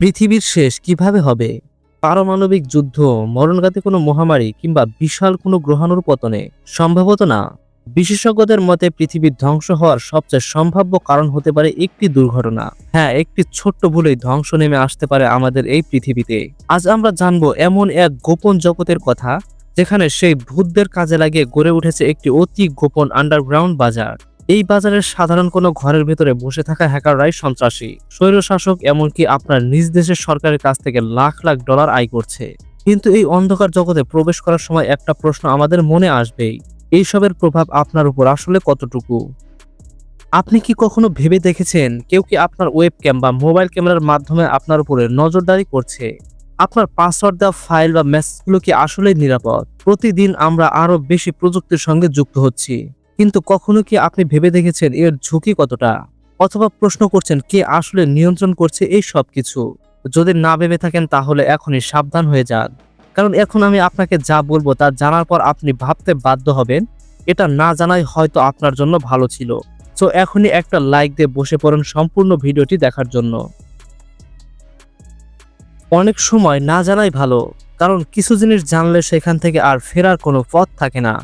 পৃথিবীর শেষ কীভাবে হবে? পারমাণবিক যুদ্ধ, মরণঘাতী কোনো মহামারী কিংবা বিশাল কোনো গ্রহাণুর পতনে? সম্ভবত না। বিশেষজ্ঞদের মতে পৃথিবীর ধ্বংস হওয়ার সবচেয়ে সম্ভাব্য কারণ হতে পারে একটি দুর্ঘটনা। হ্যাঁ একটি ছোট্ট ভুলেই ধ্বংস নেমে আসতে পারে আমাদের এই পৃথিবীতে। আজ আমরা জানব এমন এক গোপন জগতের কথা, যেখানে সেই ভূতদের কাজে লাগিয়ে গড়ে উঠেছে একটি অতি গোপন আন্ডারগ্রাউন্ড বাজার। এই বাজারের সাধারণ কোনো ঘরের ভেতরে বসে থাকা হ্যাকাররাই সন্ত্রাসী। স্বৈরশাসক এমনকি আপনার নিজ দেশের সরকারের কাছ থেকে লাখ লাখ ডলার আয় করছে। কিন্তু এই অন্ধকার জগতে প্রবেশ করার সময় একটা প্রশ্ন আমাদের মনে আসবেই। এইসবের প্রভাব আপনার উপর আসলে কতটুকু? আপনি কি কখনো ভেবে দেখেছেন কেউ কি আপনার ওয়েব ক্যাম বা মোবাইল ক্যামেরার মাধ্যমে আপনার উপরে নজরদারি করছে? আপনার পাসওয়ার্ড দেওয়া ফাইল বা মেসেজগুলো কি আসলেই নিরাপদ? প্রতিদিন আমরা আরও বেশি প্রযুক্তির সঙ্গে যুক্ত হচ্ছি। কিন্তু কখনো কি আপনি ভেবে দেখেছেন এর ঝুঁকি কতটা? অথবা প্রশ্ন করছেন কে আসলে নিয়ন্ত্রণ করছে এই সব কিছু যদি না ভেবে থাকেন তাহলে এখনই সাবধান হয়ে যান। কারণ এখন আমি আপনাকে যা বলব তা জানার পর আপনি ভাবতে বাধ্য হবেন। এটা না জানাই হয়তো আপনার জন্য ভালো ছিল। সো এখনই একটা লাইক দিয়ে বসে পড়ুন সম্পূর্ণ ভিডিওটি দেখার জন্য। অনেক সময় না জানাই ভালো, কারণ কিছু জিনিস জানলে সেখান থেকে আর ফেরার কোনো পথ থাকে না।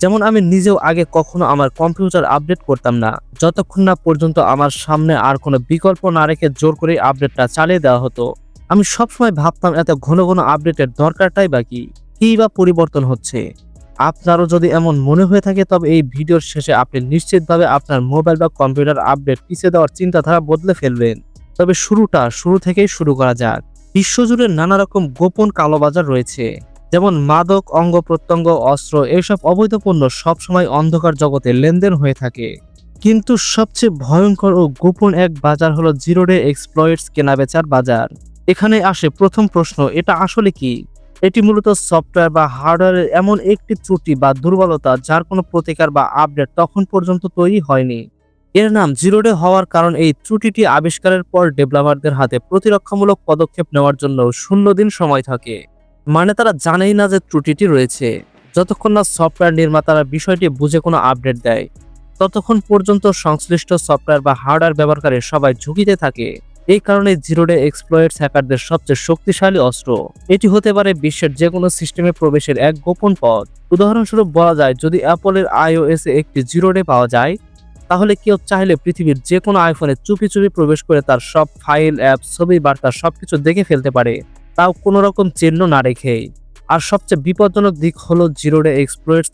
যেমন আমি নিজেও আগে কখনো আমার কম্পিউটার আপডেট করতাম না। যতক্ষণ না পর্যন্ত আমার সামনে আর কোনো বিকল্প না রেখে জোর করে আপডেটটা চালিয়ে দেওয়া হতো, আমি সবসময় ভাবতাম এত ঘন ঘন আপডেটের দরকারটাই বাকি কী বা পরিবর্তন হচ্ছে? আপনারও যদি এমন মনে হয়ে থাকে, তবে এই ভিডিওর শেষে আপনি নিশ্চিতভাবে আপনার মোবাইল বা কম্পিউটার আপডেট পিছিয়ে দেওয়ার চিন্তাধারা বদলে ফেলবেন। তবে শুরুটা শুরু থেকেই শুরু করা যাক। বিশ্বজুড়ে নানা রকম গোপন কালোবাজার রয়েছে। যেমন মাদক, অঙ্গ প্রত্যঙ্গ, অস্ত্র এসব অবৈধ পণ্য সবসময় অন্ধকার জগতে লেনদেন হয়ে থাকে। কিন্তু সবচেয়ে ভয়ঙ্কর ও গোপন এক বাজার হলো জিরো ডে এক্সপ্লয়েটস কেনাবেচার বাজার। এখানে আসে প্রথম প্রশ্ন, এটা আসলে কি? এটি মূলত সফটওয়্যার বা হার্ডওয়্যারের এমন একটি ত্রুটি বা দুর্বলতা যার কোনো প্রতিকার বা আপডেট তখন পর্যন্ত তৈরি হয়নি। এর নাম জিরো ডে হওয়ার কারণ এই ত্রুটিটি আবিষ্কারের পর ডেভেলপারদের হাতে প্রতিরক্ষামূলক পদক্ষেপ নেওয়ার জন্য শূন্য দিন সময় থাকে। মানে তারা জানেই না যে ত্রুটিটি রয়েছে। যতক্ষণ না সফটওয়্যার নির্মাতারা বিষয়টি বুঝে কোনো আপডেট দেয়, ততক্ষণ পর্যন্ত সংশ্লিষ্ট সফটওয়্যার বা হার্ডওয়্যার ব্যবহারকারী সবাই ঝুঁকিতে থাকে। এই কারণে জিরো ডে এক্সপ্লয়েটস হ্যাকারদের সবচেয়ে শক্তিশালী অস্ত্র। এটি হতে পারে বিশ্বের যে কোনো সিস্টেমে প্রবেশের এক গোপন পথ। উদাহরণস্বরূপ বলা যায়, যদি অ্যাপলের আইওএস একটি জিরো ডে পাওয়া যায়, তাহলে কেউ চাইলে পৃথিবীর যে কোনো আইফোনে চুপি চুপি প্রবেশ করে তার সব ফাইল, অ্যাপ, ছবি, বার্তা সবকিছু দেখে ফেলতে পারে। তাও কোনো রকম চিহ্ন না রেখেই। আর সবচেয়ে বিপজ্জনক দিক হলো জিরো ডে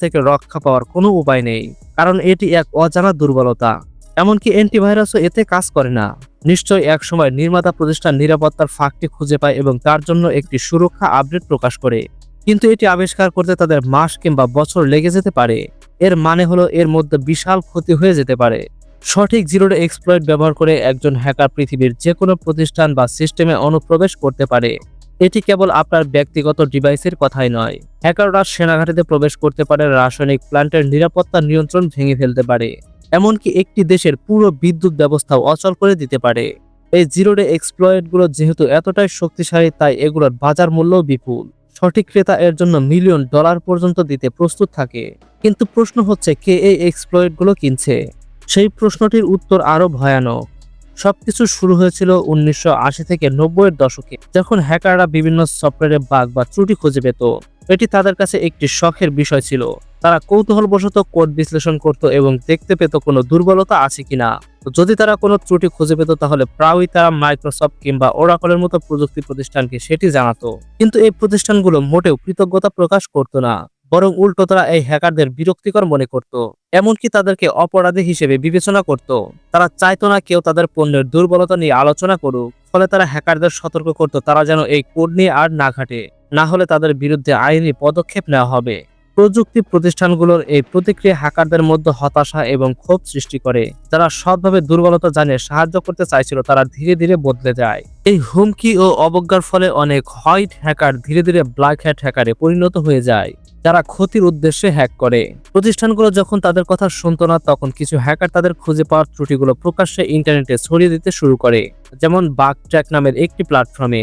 থেকে রক্ষা পাওয়ার কোনো উপায় নেই, কারণ এটি এক অজানা দুর্বলতা। এমনকি অ্যান্টিভাইরাসও এতে কাজ করে না। নিশ্চয়ই এক সময় নির্মাতা প্রতিষ্ঠান নিরাপত্তার ফাঁকটি খুঁজে পায় এবং তার জন্য একটি সুরক্ষা আপডেট প্রকাশ করে। কিন্তু এটি আবিষ্কার করতে তাদের মাস কিংবা বছর লেগে যেতে পারে। এর মানে হলো এর মধ্যে বিশাল ক্ষতি হয়ে যেতে পারে। সঠিক জিরোডে এক্সপ্লয়েট ব্যবহার করে একজন হ্যাকার পৃথিবীর যে কোনো প্রতিষ্ঠান বা সিস্টেমে অনুপ্রবেশ করতে পারে। এটি কেবল আপনার ব্যক্তিগত ডিভাইসের কথাই নয়। হ্যাকাররা সেনাঘাটিতে প্রবেশ করতে পারে, রাসায়নিক প্ল্যান্টের নিরাপত্তা নিয়ন্ত্রণ ভেঙে ফেলতে পারে, এমনকি একটি দেশের পুরো বিদ্যুৎ ব্যবস্থাও অচল করে দিতে পারে। এই জিরো ডে এক্সপ্লয়েটগুলো যেহেতু এতটাই শক্তিশালী, তাই এগুলোর বাজার মূল্যও বিপুল। সঠিক ক্রেতা এর জন্য মিলিয়ন ডলার পর্যন্ত দিতে প্রস্তুত থাকে। কিন্তু প্রশ্ন হচ্ছে, কে এই এক্সপ্লয়েটগুলো কিনছে? সেই প্রশ্নটির উত্তর আরও ভয়ানক। সবকিছু শুরু হয়েছিল উনিশশো আশি থেকে নব্বইয়ের দশকে, যখন হ্যাকাররা বিভিন্ন সফটওয়্যারে বাগ বা ত্রুটি খুঁজে পেত। এটি তাদের কাছে একটি শখের বিষয় ছিল। তারা কৌতূহলবশত কোড বিশ্লেষণ করত এবং দেখতে পেত কোনো দুর্বলতা আছে কিনা। যদি তারা কোনো ত্রুটি খুঁজে পেত, তাহলে প্রায়ই তারা মাইক্রোসফট কিংবা ওরাকলের মতো প্রযুক্তি প্রতিষ্ঠানকে সেটি জানাতো। কিন্তু এই প্রতিষ্ঠানগুলো মোটেও কৃতজ্ঞতা প্রকাশ করতো না। বরং উল্টো তারা এই হ্যাকারদের বিরক্তিকর মনে করত, এমনকি তাদেরকে অপরাধী হিসেবে বিবেচনা করত। তারা চাইতো না কেউ তাদের পণ্যের দুর্বলতা নিয়ে আলোচনা করুক, ফলে তারা হ্যাকারদের সতর্ক করত, তারা যেন এই কোড নিয়ে আর না ঘাটে। না হলে তাদের বিরুদ্ধে আইনি পদক্ষেপ নেওয়া হবে। প্রযুক্তি প্রতিষ্ঠানগুলোর এই প্রতিক্রিয়া হ্যাকারদের মধ্যে হতাশা এবং ক্ষোভ সৃষ্টি করে। যারা সৎভাবে দুর্বলতা জানে সাহায্য করতে চাইছিল, তারা ধীরে ধীরে বদলে যায়। এই হুমকি ও অবজ্ঞার ফলে অনেক হোয়াইট হ্যাকার ধীরে ধীরে ব্ল্যাক হ্যাট হ্যাকারে পরিণত হয়ে যায়। যারা ক্ষতির উদ্দেশ্যে হ্যাক করে। প্রতিষ্ঠানগুলো যখন তাদের কথা শুনতো না, তখন কিছু হ্যাকার তাদের খুঁজে পাওয়ার ত্রুটিগুলো প্রকাশ্যে ইন্টারনেটে ছড়িয়ে দিতে শুরু করে। যেমন বাগ ট্র্যাক নামের একটি প্ল্যাটফর্মে।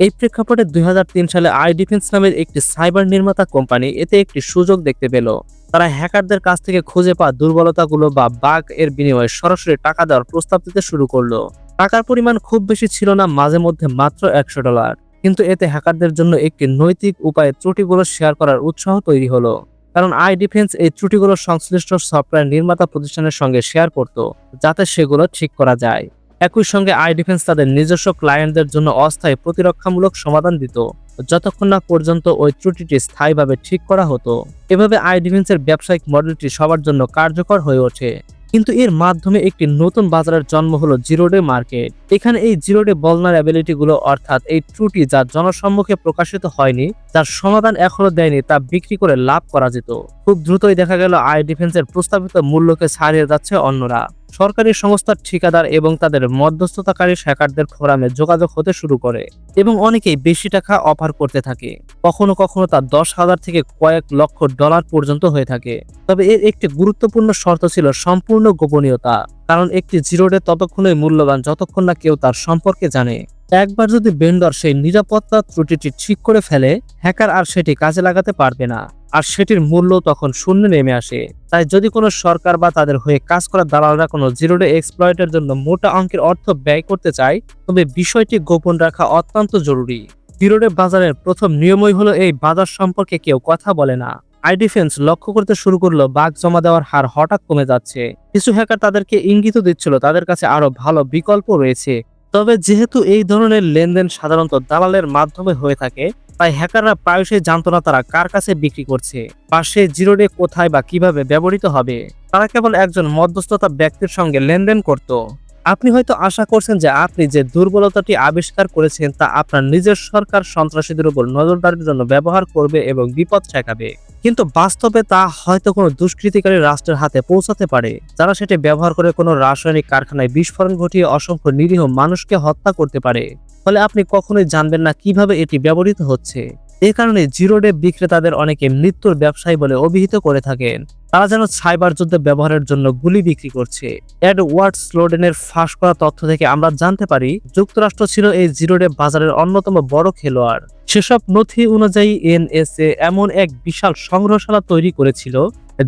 এই প্রেক্ষাপটে দুই হাজার তিন সালে আই ডিফেন্স নামের একটি সাইবার নির্মাতা কোম্পানি এতে একটি সুযোগ দেখতে পেল। তারা হ্যাকারদের কাছ থেকে খুঁজে পাওয়া দুর্বলতাগুলো বা বাঘ এর বিনিময়ে সরাসরি টাকা দেওয়ার প্রস্তাব দিতে শুরু করল। টাকার পরিমাণ খুব বেশি ছিল না, মাঝে মধ্যে মাত্র একশো ডলার। কিন্তু এতে হ্যাকারদের জন্য একটি নৈতিক উপায়ে ত্রুটিগুলো শেয়ার করার উৎসাহ তৈরি হলো। কারণ আই ডিফেন্স এই ত্রুটিগুলো সংশ্লিষ্ট সফটওয়্যার নির্মাতা প্রতিষ্ঠানের সঙ্গে শেয়ার করত, যাতে সেগুলো ঠিক করা যায়। একই সঙ্গে আই ডিফেন্স তাদের নিজস্ব ক্লায়েন্টদের জন্য অস্থায়ী প্রতিরক্ষামূলক সমাধান দিত। যতক্ষণ না পর্যন্ত ওই ত্রুটিটি স্থায়ীভাবে ঠিক করা হতো। এভাবে আই ডিফেন্সের ব্যবসায়িক মডেলটি সবার জন্য কার্যকর হয়ে ওঠে। কিন্তু এর মাধ্যমে একটি নতুন বাজারের জন্ম হলো জিরো ডে মার্কেট। এখানে এই জিরো ডে বলনারেবিলিটি গুলো অর্থাৎ এই ত্রুটি যা জনসম্মুখে প্রকাশিত হয়নি, যার সমাধান এখনও দেয়নি তা বিক্রি করে লাভ করা যেত। খুব দ্রুতই দেখা গেল আই ডিফেন্সের প্রস্তাবিত মূল্যকে ছাড়িয়ে যাচ্ছে অন্যরা। সরকারি সংস্থার ঠিকাদার এবং তাদের মধ্যস্থতাকারী হ্যাকারদের ফোরামে যোগাযোগ হতে শুরু করে এবং অনেকেই বেশি টাকা অফার করতে থাকে। কখনো কখনো তা দশ হাজার থেকে কয়েক লক্ষ ডলার পর্যন্ত হয়ে থাকে। তবে এর একটি গুরুত্বপূর্ণ শর্ত ছিল সম্পূর্ণ গোপনীয়তা, কারণ একটি জিরোডে ততক্ষণই মূল্যবান যতক্ষণ না কেউ তার সম্পর্কে জানে। একবার যদি বেন্ডর সেই নিরাপত্তা ত্রুটিটি ঠিক করে ফেলে হ্যাকার আর সেটি কাজে লাগাতে পারবে না। আর সেটির মূল্য তখন শূন্য নেমে আসে। তাই যদি কোনো সরকার বা তাদের হয়ে কাজ করা দালালরা কোনো জিরো ডে এক্সপ্লয়েটের জন্য মোটা অঙ্কের অর্থ ব্যয় করতে চায়, তবে বিষয়টি গোপন রাখা অত্যন্ত জরুরি। জিরো ডে বাজারের প্রথম নিয়মই হলো এই বাজার সম্পর্কে কেউ কথা বলে না। আই ডিফেন্স লক্ষ্য করতে শুরু করল, বাঘ জমা দেওয়ার হার হঠাৎ কমে যাচ্ছে। কিছু হ্যাকার তাদেরকে ইঙ্গিত দিচ্ছিল, তাদের কাছে আরও ভালো বিকল্প রয়েছে। তবে যেহেতু এই ধরনের লেনদেন সাধারণত দালালের মাধ্যমে হয়ে থাকে, তাই হ্যাকাররা প্রায়শই জানত না তারা কার কাছে বিক্রি করছে, বা সে জিরো ডে কোথায় বা কীভাবে ব্যবহৃত হবে। তারা কেবল একজন মধ্যস্থতা ব্যক্তির সঙ্গে লেনদেন করত। আপনি হয়তো আশা করছেন যে আপনি যে দুর্বলতাটি আবিষ্কার করেছেন তা আপনার নিজের সরকার সন্ত্রাসীদের উপর নজরদারির জন্য ব্যবহার করবে এবং বিপদ ঠেকাবে। কিন্তু বাস্তবে তা হয়তো কোনো দুষ্কৃতিকারী রাষ্ট্রের হাতে পৌঁছাতে পারে। যারা সেটি ব্যবহার করে কোনো রাসায়নিক কারখানায় বিস্ফোরণ ঘটিয়ে অসংখ্য নিরীহ মানুষকে হত্যা করতে পারে। ফলে আপনি কখনোই জানবেন না কীভাবে এটি ব্যবহৃত হচ্ছে। এ কারণে জিরো ডে বিক্রেতাদের অনেকে মৃত্যুর ব্যবসায়ী বলে অভিহিত করে থাকেন। তারা যেন সাইবার যুদ্ধে ব্যবহারের জন্য গুলি বিক্রি করছে। এডওয়ার্ড স্লোডেনের ফাঁস করা তথ্য থেকে আমরা জানতে পারি, যুক্তরাষ্ট্র ছিল এই জিরো ডে বাজারের অন্যতম বড় খেলোয়াড়। সেসব নথি অনুযায়ী এনএসএ এমন এক বিশাল সংগ্রহশালা তৈরি করেছিল,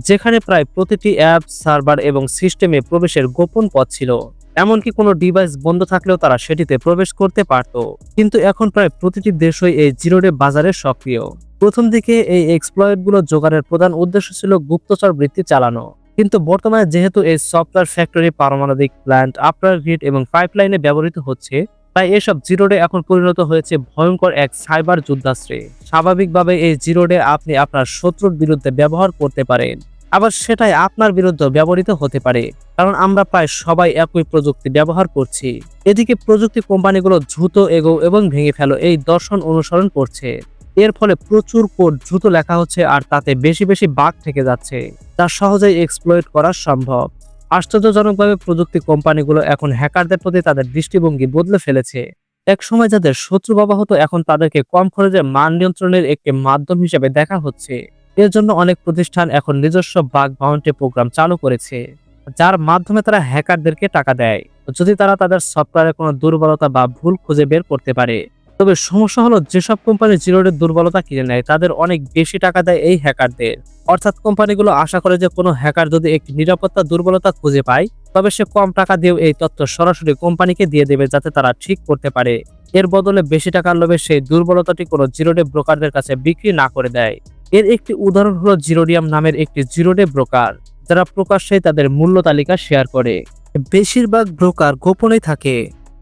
যেখানে প্রায় প্রতিটি অ্যাপ, সার্ভার এবং সিস্টেমে প্রবেশের গোপন পথ ছিল। এমনকি কোনো ডিভাইস বন্ধ থাকলেও তারা সেটিতে প্রবেশ করতে পারত। কিন্তু এখন প্রায় প্রতিটি দেশই এই জিরো ডে বাজারে সক্রিয়। প্রথম দিকে এই এক্সপ্লয়েটগুলো জোগাড়ের প্রধান উদ্দেশ্য ছিল গুপ্তচর বৃত্তি চালানো। কিন্তু বর্তমানে যেহেতু এই সফটওয়্যার ফ্যাক্টরি পারমাণবিক প্ল্যান্ট আফটার গ্রিড এবং পাইপলাইনে ব্যবহৃত হচ্ছে, তাই এসব জিরো ডে এখন পরিণত হয়েছে ভয়ঙ্কর এক সাইবার যুদ্ধাস্ত্রে। স্বাভাবিকভাবে এই জিরো ডে আপনি আপনার শত্রুর বিরুদ্ধে ব্যবহার করতে পারেন। আবার সেটাই আপনার বিরুদ্ধে ব্যবহৃত হতে পারে। কারণ আমরা প্রায় সবাই একই প্রযুক্তি ব্যবহার করছি। এদিকে প্রযুক্তি কোম্পানিগুলো দ্রুত এগো এবং ভেঙে ফেলো এই দর্শন অনুসরণ করছে। এর ফলে প্রচুর কোড দ্রুত লেখা হচ্ছে আর তাতে বেশি বেশি বাগ থেকে যাচ্ছে তা সহজেই এক্সপ্লয়েট করা সম্ভব। আশ্চর্যজনকভাবে প্রযুক্তি কোম্পানিগুলো এখন হ্যাকারদের প্রতি তাদের দৃষ্টিভঙ্গি বদলে ফেলেছে। এক সময় যাদের শত্রু বাবা হতো এখন তাদেরকে কম খরচে মান নিয়ন্ত্রণের একটি মাধ্যম হিসেবে দেখা হচ্ছে। এর জন্য অনেক প্রতিষ্ঠান এখন নিজস্ব বাগ বাউন্টি প্রোগ্রাম চালু করেছে, যার মাধ্যমে তারা হ্যাকারদেরকে টাকা দেয়। যদি তারা তাদের সফটওয়্যারে কোনো দুর্বলতা বা ভুল খুঁজে বের করতে পারে, তবে সমস্যা হলো যেসব কোম্পানি জিরোডের দুর্বলতা কিনে নেয়, তাদের অনেক বেশি টাকা দেয় এই হ্যাকারদের অর্থাৎ কোম্পানিগুলো আশা করে যে কোনো হ্যাকার যদি একটি নিরাপত্তা দুর্বলতা খুঁজে পায়, তবে সে কম টাকা দিয়েও এই তথ্য সরাসরি কোম্পানিকে দিয়ে দেবে যাতে তারা ঠিক করতে পারে। এর বদলে বেশি টাকার লোভে সেই দুর্বলতাটি কোনো জিরোডে ব্রোকারদের কাছে বিক্রি না করে দেয়। এর একটি উদাহরণ হলো জিরোডিয়াম নামের একটি জিরোডে ব্রোকার, যারা প্রকাশ্যে তাদের মূল্য তালিকা শেয়ার করে। বেশিরভাগ ব্রোকার গোপনে থাকে,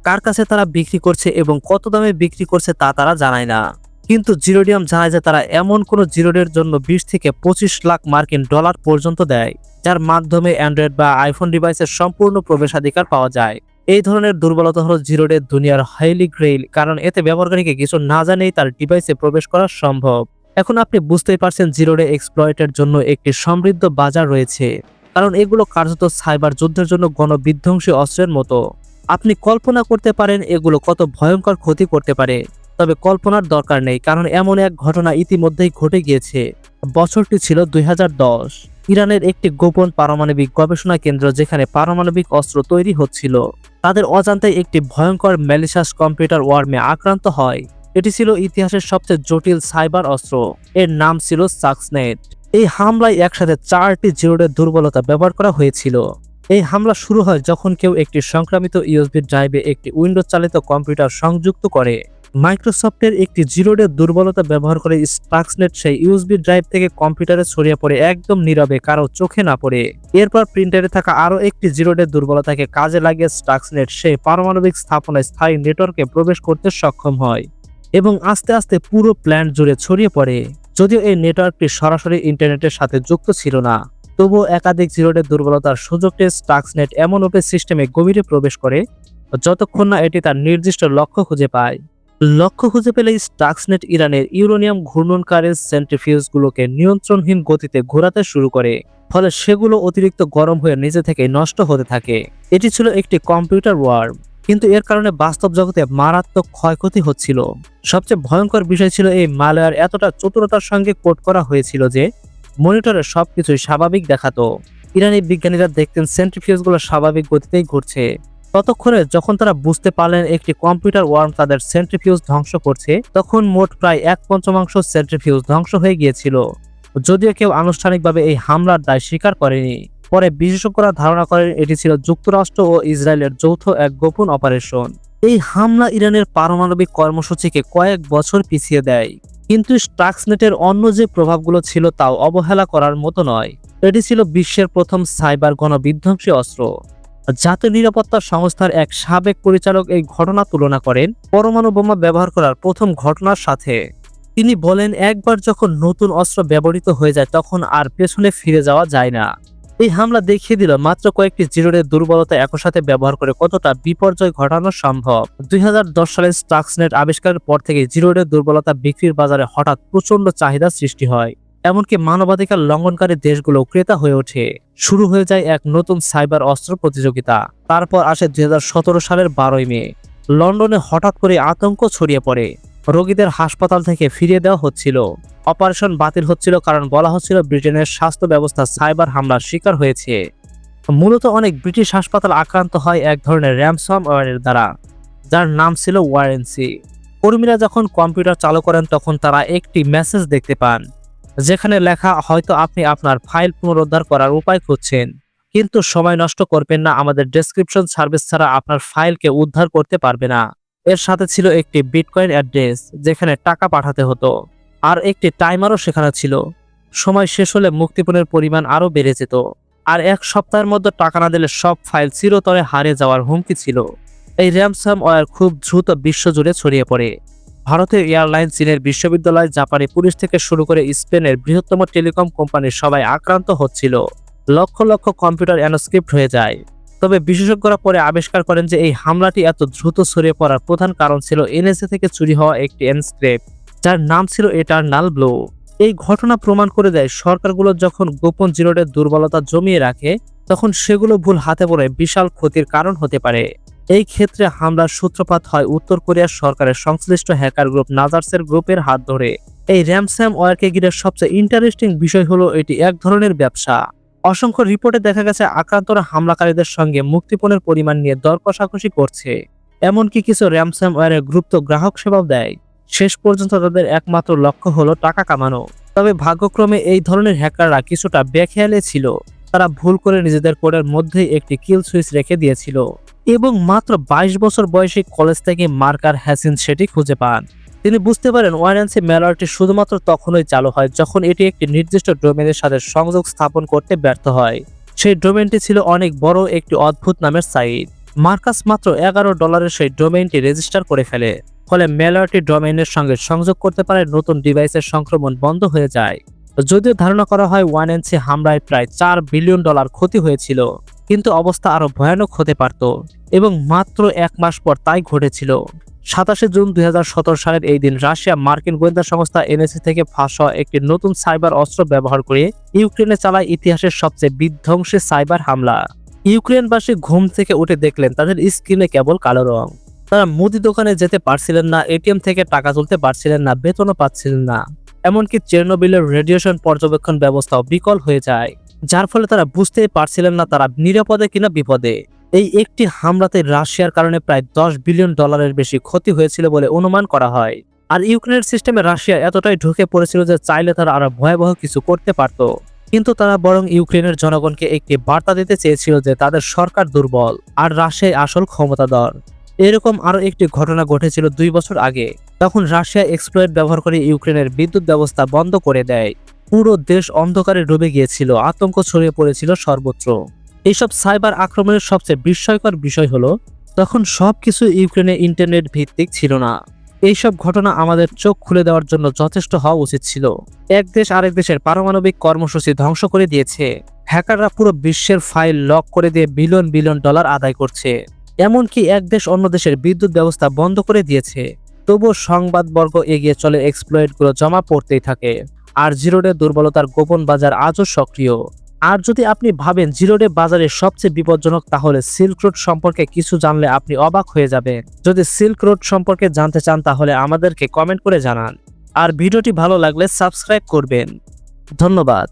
কার কাছে তারা বিক্রি করছে এবং কত দামে বিক্রি করছে তা তারা জানায় না। কিন্তু জিরোডিয়াম জানায় যে তারা এমন কোন জিরোডের জন্য বিশ থেকে পঁচিশ লাখ মার্কিন ডলার পর্যন্ত দেয়, যার মাধ্যমে অ্যান্ড্রয়েড বা আইফোন ডিভাইসের সম্পূর্ণ প্রবেশাধিকার পাওয়া যায়। এই ধরনের দুর্বলতা হলো জিরোডের দুনিয়ার হাইলি গ্রেইল, কারণ এতে ব্যবহারকারীকে কিছু না জানেই তার ডিভাইসে প্রবেশ করা সম্ভব। এখন আপনি বুঝতেই পারছেন জিরোডে এক্সপ্লয়েটের জন্য একটি সমৃদ্ধ বাজার রয়েছে। কারণ এগুলো কার্যত সাইবার যুদ্ধের জন্য গণবিধ্বংসী অস্ত্রের মতো। আপনি কল্পনা করতে পারেন এগুলো কত ভয়ঙ্কর ক্ষতি করতে পারে। তবে কল্পনার দরকার নেই, কারণ এমন এক ঘটনা ইতিমধ্যেই ঘটে গিয়েছে। বছরটি ছিল দুই হাজার দশ। ইরানের একটি গোপন পারমাণবিক গবেষণা কেন্দ্র যেখানে পারমাণবিক অস্ত্র তৈরি হচ্ছিল। তাদের অজান্তে একটি ভয়ঙ্কর ম্যালিশাস কম্পিউটার ওয়ার্মে আক্রান্ত হয়। এটি ছিল ইতিহাসের সবচেয়ে জটিল সাইবার অস্ত্র। এর নাম ছিল সাকসনেট। এই হামলায় একসাথে চারটি জিরোডের দুর্বলতা ব্যবহার করা হয়েছিল। এই হামলা শুরু হয় যখন কেউ একটি সংক্রামিত ইউএসবি ড্রাইভে একটি উইন্ডোজ চালিত কম্পিউটার সংযুক্ত করে। মাইক্রোসফটের একটি জিরোডের দুর্বলতা ব্যবহার করে স্টাক্সনেট সেই ইউএসবি ড্রাইভ থেকে কম্পিউটারে ছড়িয়ে পড়ে একদম নীরবে, কারও চোখে না পড়ে। এরপর প্রিন্টারে থাকা আরও একটি জিরোডের দুর্বলতাকে কাজে লাগিয়ে স্টাক্সনেট সেই পারমাণবিক স্থাপনায় স্থায়ী নেটওয়ার্কে প্রবেশ করতে সক্ষম হয়। এবং আস্তে আস্তে পুরো প্ল্যান্ট জুড়ে ছড়িয়ে পড়ে। যদিও এই নেটওয়ার্কটি সরাসরি ইন্টারনেটের সাথে যুক্ত ছিল না, তবুও একাধিক জিরোডের দুর্বলতার সুযোগটি স্টাক্সনেট এমনভাবে সিস্টেমে গভীরে প্রবেশ করে, যতক্ষণ না এটি তার নির্দিষ্ট লক্ষ্য খুঁজে পায়। লক্ষ্য খুঁজে পেলে স্টাক্সনেট ইরানের ইউরোনিয়াম ঘূর্ণনকারী সেন্ট্রিফিউজগুলোকে নিয়ন্ত্রণহীন গতিতে ঘোরাতে শুরু করে, ফলে সেগুলো অতিরিক্ত গরম হয়ে নিজে থেকে নষ্ট হতে থাকে। এটি ছিল একটি কম্পিউটার ওয়ার্ম। কিন্তু এর কারণে বাস্তব জগতে মারাত্মক ক্ষয়ক্ষতি হচ্ছিল। সবচেয়ে ভয়ঙ্কর বিষয় ছিল এই মালওয়্যার এতটা চতুরতার সঙ্গে কোড করা হয়েছিল যে, মনিটরে সবকিছুই স্বাভাবিক দেখাতো। ইরানি বিজ্ঞানীরা দেখতেন সেন্ট্রিফিউজগুলো স্বাভাবিক গতিতেই ঘুরছে। ততক্ষণে যখন তারা বুঝতে পারলেন একটি কম্পিউটার ওয়ার্ম তাদের সেন্ট্রিফিউজ ধ্বংস করছে, তখন মোট প্রায় এক পঞ্চমাংশ সেন্ট্রিফিউজ ধ্বংস হয়ে গিয়েছিল। যদিও কেউ আনুষ্ঠানিকভাবে এই হামলার দায় স্বীকার করেনি। পরে বিশেষজ্ঞরা ধারণা করেন এটি ছিল যুক্তরাষ্ট্র ও ইসরায়েলের যৌথ এক গোপন অপারেশন। এই হামলা ইরানের পারমাণবিক কর্মসূচিকে কয়েক বছর পিছিয়ে দেয়। কিন্তু স্টাক্সনেটের অন্য যে প্রভাবগুলো ছিল তাও অবহেলা করার মতো নয়। এটি ছিল বিশ্বের প্রথম সাইবার গণবিধ্বংসী অস্ত্র। জাতীয় নিরাপত্তা সংস্থার এক সাবেক পরিচালক এই ঘটনা তুলনা করেন, পরমাণু বোমা ব্যবহার করার প্রথম ঘটনার সাথে। তিনি বলেন, একবার যখন নতুন অস্ত্র ব্যবহৃত হয়ে যায়, তখন আর পেছনে ফিরে যাওয়া যায় না। এই হামলা দেখিয়ে দিল মাত্র কয়েকটি জিরোডের দুর্বলতা একসাথে ব্যবহার করে কতটা বিপর্যয় ঘটানো সম্ভব। দুই হাজার দশ সালে স্টাক্সনেট আবিষ্কারের পর থেকে জিরোডের দুর্বলতা বিক্রির বাজারে হঠাৎ প্রচণ্ড চাহিদা সৃষ্টি হয়। এমনকি মানবাধিকার লঙ্ঘনকারী দেশগুলো ক্রেতা হয়ে ওঠে। শুরু হয়ে যায় এক নতুন সাইবার অস্ত্র প্রতিযোগিতা। তারপর আসে দুই হাজার সতেরো সালের বারোই মে। লন্ডনে হঠাৎ করে আতঙ্ক ছড়িয়ে পড়ে। রোগীদের হাসপাতাল থেকে ফিরিয়ে দেওয়া হচ্ছিল। অপারেশন বাতিল হচ্ছিল কারণ বলা হচ্ছিল ব্রিটেনের স্বাস্থ্য ব্যবস্থা সাইবার হামলার শিকার হয়েছে। মূলত অনেক ব্রিটিশ হাসপাতাল আক্রান্ত হয় এক ধরনের র্যামসম ওয়ারের দ্বারা, যার নাম ছিল ওয়ারেন্সি। কর্মীরা যখন কম্পিউটার চালু করেন, তখন তারা একটি মেসেজ দেখতে পান, যেখানে লেখা, হয়তো আপনি আপনার ফাইল পুনরুদ্ধার করার উপায় খুঁজছেন, কিন্তু সময় নষ্ট করবেন না, আমাদের ডেসক্রিপশন সার্ভিস ছাড়া আপনার ফাইলকে উদ্ধার করতে পারবে না। এর সাথে ছিল একটি বিটকয়েন অ্যাড্রেস যেখানে টাকা পাঠাতে হতো। আর একটি টাইমারও সেখানে ছিল। সময় শেষ হলে মুক্তিপণের পরিমাণ আরও বেড়ে যেত। আর এক সপ্তাহের মধ্যে টাকা না দিলে সব ফাইল চিরতরে হারিয়ে যাওয়ার হুমকি ছিল। এই র্যামসাম ওয়ার খুব দ্রুত বিশ্বজুড়ে ছড়িয়ে পড়ে। ভারতের এয়ারলাইন চীনের বিশ্ববিদ্যালয়, জাপানি পুলিশ থেকে শুরু করে স্পেনের বৃহত্তম টেলিকম কোম্পানির সবাই আক্রান্ত হচ্ছিল। লক্ষ লক্ষ কম্পিউটার অ্যানোস্ক্রিপ্ট হয়ে যায়। তবে বিশেষজ্ঞরা পরে আবিষ্কার করেন যে এই হামলাটি এত দ্রুত ছড়িয়ে পড়ার প্রধান কারণ ছিল এনএসএ থেকে চুরি হওয়া একটি এনস্ক্রিপ্ট, যার নাম ছিল এটার্নাল ব্লো। এই ঘটনা প্রমাণ করে দেয়, সরকারগুলো যখন গোপন জিরোডের দুর্বলতা জমিয়ে রাখে, তখন সেগুলো ভুল হাতে পড়ে বিশাল ক্ষতির কারণ হতে পারে। এই ক্ষেত্রে হামলার সূত্রপাত হয় উত্তর কোরিয়ার সরকারের সংশ্লিষ্ট হ্যাকার গ্রুপ নাজার্সের গ্রুপের হাত ধরে। এই র্যামস্যাম ওয়ারকে ঘিরে সবচেয়ে ইন্টারেস্টিং বিষয় হলো এটি এক ধরনের ব্যবসা। অসংখ্য রিপোর্টে দেখা গেছে আক্রান্তরা হামলাকারীদের সঙ্গে মুক্তিপণের পরিমাণ নিয়ে দর কষাকষি করছে। এমনকি কিছু র্যামস্যাম ওয়ারের গ্রুপ তো গ্রাহক সেবাও দেয়। শেষ পর্যন্ত তাদের একমাত্র লক্ষ্য হলো টাকা কামানো। তবে ভাগ্যক্রমে এই ধরনের হ্যাকাররা কিছুটা বেখেয়ালে ছিল। তারা ভুল করে নিজেদের কোডের মধ্যেই একটি কিল সুইচ রেখে দিয়েছিল। এবং মাত্র ২২ বছর বয়সী কলেজ থেকে মার্কার হ্যাসিন সেটি খুঁজে পান। তিনি বুঝতে পারেন ওয়ারেন্সি ম্যালারটি শুধুমাত্র তখনই চালু হয় যখন এটি একটি নির্দিষ্ট ডোমেনের সাথে সংযোগ স্থাপন করতে ব্যর্থ হয়। সেই ডোমেনটি ছিল অনেক বড় একটি অদ্ভুত নামের সাইট। মার্কাস মাত্র এগারো ডলারের সেই ডোমেইনটি রেজিস্টার করে ফেলে, ফলে মেলারটি ডোমেইনের সঙ্গে সংযোগ করতে পারে নতুন ডিভাইসের সংক্রমণ বন্ধ হয়ে যায়। যদিও ধারণা করা হয় ওয়ান এনসি হামলায় প্রায় চার বিলিয়ন ডলার ক্ষতি হয়েছিল, কিন্তু অবস্থা আরও ভয়ানক হতে পারত এবং মাত্র এক মাস পর তাই ঘটেছিল। সাতাশে জুন দুই হাজার সতেরো সালের এই দিন রাশিয়া মার্কিন গোয়েন্দা সংস্থা এনএসি থেকে ফাঁস হওয়া একটি নতুন সাইবার অস্ত্র ব্যবহার করে ইউক্রেনে চালায় ইতিহাসের সবচেয়ে বিধ্বংসী সাইবার হামলা। ইউক্রেনবাসী ঘুম থেকে উঠে দেখলেন তাদের স্ক্রিনে কেবল কালো রং। তারা মুদি দোকানে যেতে পারছিলেন না, এটিএম থেকে টাকা তুলতে পারছিলেন না, বেতনও পাচ্ছিলেন না। এমনকি চেরনোবিলের রেডিয়েশন পর্যবেক্ষণ ব্যবস্থাও বিকল হয়ে যায়, যার ফলে তারা বুঝতেই পারছিলেন না তারা নিরাপদে কিনা বিপদে। এই একটি হামলাতে রাশিয়ার কারণে প্রায় দশ বিলিয়ন ডলারের বেশি ক্ষতি হয়েছিল বলে অনুমান করা হয়। আর ইউক্রেনের সিস্টেমে রাশিয়া এতটাই ঢুকে পড়েছিল যে চাইলে তারা আরও ভয়াবহ কিছু করতে পারত। কিন্তু তারা বরং ইউক্রেনের জনগণকে একটি বার্তা দিতে চেয়েছিল যে তাদের সরকার দুর্বল আর রাশিয়ায় আসল ক্ষমতাধর। এরকম আরও একটি ঘটনা ঘটেছিল দুই বছর আগে, তখন রাশিয়া এক্সপ্লয়েট ব্যবহার করে ইউক্রেনের বিদ্যুৎ ব্যবস্থা বন্ধ করে দেয়। পুরো দেশ অন্ধকারে ডুবে গিয়েছিল, আতঙ্ক ছড়িয়ে পড়েছিল সর্বত্র। এইসব সাইবার আক্রমণের সবচেয়ে বিস্ময়কর বিষয় হলো, তখন সবকিছু ইউক্রেনে ইন্টারনেট ভিত্তিক ছিল না। এইসব ঘটনা আমাদের চোখ খুলে দেওয়ার জন্য যথেষ্ট হওয়া উচিত ছিল। এক দেশ আরেক দেশের পারমাণবিক কর্মসূচি ধ্বংস করে দিয়েছে। হ্যাকাররা পুরো বিশ্বের ফাইল লক করে দিয়ে বিলিয়ন বিলিয়ন ডলার আদায় করছে। এমনকি এক দেশ অন্য দেশের বিদ্যুৎ ব্যবস্থা বন্ধ করে দিয়েছে। তবুও সংবাদবর্গ এগিয়ে চলে এক্সপ্লয়েটগুলো জমা পড়তেই থাকে। আর জিরোডের দুর্বলতার গোপন বাজার আজও সক্রিয়। আর যদি আপনি ভাবেন জিরোডে বাজারে সবচেয়ে বিপজ্জনক, তাহলে সিল্ক রোড সম্পর্কে কিছু জানলে আপনি অবাক হয়ে যাবেন। যদি সিল্ক রোড সম্পর্কে জানতে চান, তাহলে আমাদেরকে কমেন্ট করে জানান। আর ভিডিওটি ভালো লাগলে সাবস্ক্রাইব করবেন। ধন্যবাদ।